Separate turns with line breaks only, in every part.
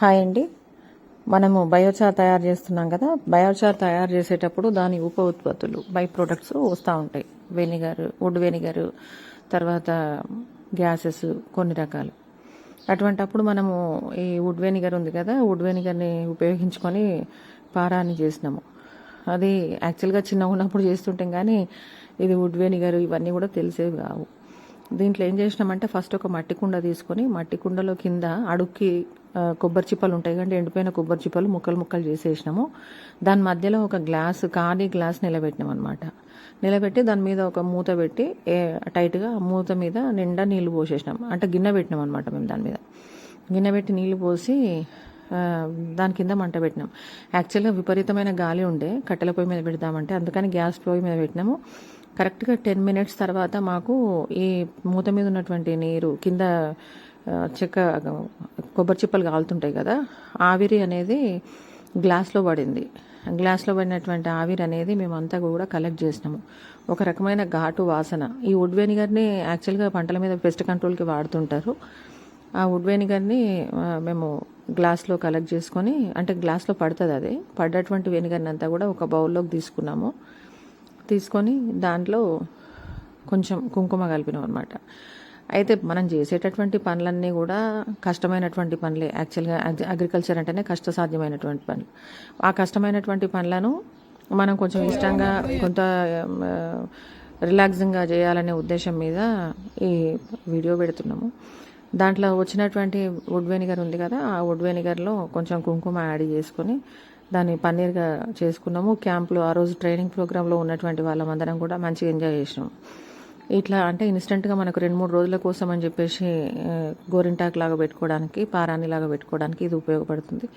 Hi అండి. మనము biochar తయారు చేస్తున్నాం కదా బయోచార్ తయారు చేసేటప్పుడు దాని ఉప ఉత్పత్తులు బై ప్రొడక్ట్స్ వస్తూ ఉంటాయి. వెనిగర్ వుడ్ వెనిగర్ తర్వాత గ్యాసెస్ కొన్ని రకాలు. అటువంటప్పుడు మనము ఈ వుడ్ వెనిగర్ ఉంది కదా వుడ్ వెనిగర్ని ఉపయోగించుకొని పారాన్ని చేసినాము. అది యాక్చువల్గా చిన్నగా ఉన్నప్పుడు చేస్తుంటాం కానీ ఇది వుడ్ వెనిగర్ ఇవన్నీ కూడా తెలిసేవి కావు. దీంట్లో ఏం చేసినామంటే ఫస్ట్ ఒక మట్టి కుండ తీసుకొని మట్టి కుండలో కింద అడుక్కి కొబ్బరి చిప్పలు ఉంటాయి కంటే ఎండిపోయిన కొబ్బరి చిప్పలు ముక్కలు ముక్కలు చేసేసినాము. దాని మధ్యలో ఒక గ్లాస్ ఖాళీ గ్లాస్ నిలబెట్టినాం అనమాట నిలబెట్టి దాని మీద ఒక మూత పెట్టి ఏ టైట్గా మూత మీద నిండా నీళ్ళు పోసేసినాం. అంటే గిన్నె పెట్టినాం అనమాట మేము దాని మీద. గిన్నె పెట్టి నీళ్ళు పోసి దాని కింద మంట పెట్టినాం. యాక్చువల్గా విపరీతమైన గాలి ఉండే కట్టెల పొయ్యి మీద పెడదామంటే అందుకని గ్యాస్ పొయ్యి మీద పెట్టినాము. కరెక్ట్గా టెన్ మినిట్స్ తర్వాత మాకు ఈ మూత మీద ఉన్నటువంటి నీరు కింద చెక్క కొబ్బరి చిప్పలు కాలుతుంటాయి కదా ఆవిరి అనేది గ్లాస్లో పడింది. గ్లాస్లో పడినటువంటి ఆవిరి అనేది మేమంతా కూడా కలెక్ట్ చేసినాము. ఒక రకమైన ఘాటు వాసన. ఈ వుడ్ వెనిగర్ని యాక్చువల్గా పంటల మీద పెస్ట్ కంట్రోల్కి వాడుతుంటారు. ఆ వుడ్ వెనిగర్ని మేము గ్లాస్లో కలెక్ట్ చేసుకొని అంటే గ్లాస్లో పడుతుంది అది. పడ్డటువంటి వెనిగర్ని అంతా కూడా ఒక బౌల్లోకి తీసుకున్నాము. తీసుకొని దాంట్లో కొంచెం కుంకుమ కలిపినాం అనమాట అయితే మనం చేసేటటువంటి పనులన్నీ కూడా కష్టమైనటువంటి పనులే. యాక్చువల్గా అగ్రికల్చర్ అంటేనే కష్టసాధ్యమైనటువంటి పనులు. ఆ కష్టమైనటువంటి పనులను మనం కొంచెం ఇష్టంగా కొంత రిలాక్సింగ్గా చేయాలనే ఉద్దేశం మీద ఈ వీడియో పెడుతున్నాము. దాంట్లో వచ్చినటువంటి వుడ్ వెనిగర్ ఉంది కదా ఆ వుడ్ వెనిగర్లో కొంచెం కుంకుమ యాడ్ చేసుకొని దాన్ని పన్నీర్గా చేసుకున్నాము. క్యాంప్లో ఆ రోజు ట్రైనింగ్ ప్రోగ్రాంలో ఉన్నటువంటి వాళ్ళమందరం కూడా మంచిగా ఎంజాయ్ చేసినాం ఇట్లా అంటే ఇన్స్టెంట్గా మనకు రెండు మూడు రోజుల కోసం అని చెప్పేసి గోరింటాకు లాగా పెట్టుకోవడానికి పారాణి లాగా పెట్టుకోవడానికి ఇది ఉపయోగపడుతుంది.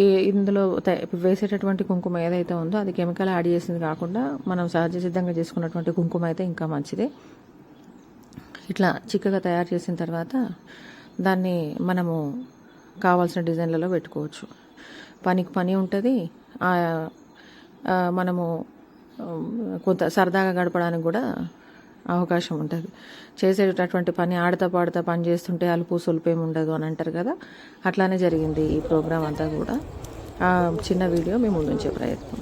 ఈ ఇందులో వేసేటటువంటి కుంకుమ ఏదైతే ఉందో అది కెమికల్ యాడ్ చేసింది కాకుండా మనం సహజ సిద్ధంగా చేసుకున్నటువంటి కుంకుమ అయితే ఇంకా మంచిదే. ఇట్లా చిక్కగా తయారు చేసిన తర్వాత దాన్ని మనము కావాల్సిన డిజైన్లలో పెట్టుకోవచ్చు. పనికి పని ఉంటుంది. ఆ, మనము కొంత సరదాగా గడపడానికి కూడా అవకాశం ఉంటుంది. చేసేటటువంటి పని ఆడతా పాడతా పని చేస్తుంటే అలుపు సొలుపేమి ఉండదు అని అంటారు కదా. అట్లానే జరిగింది ఈ ప్రోగ్రాం అంతా కూడా. చిన్న వీడియో మేము ముందుంచే ప్రయత్నం.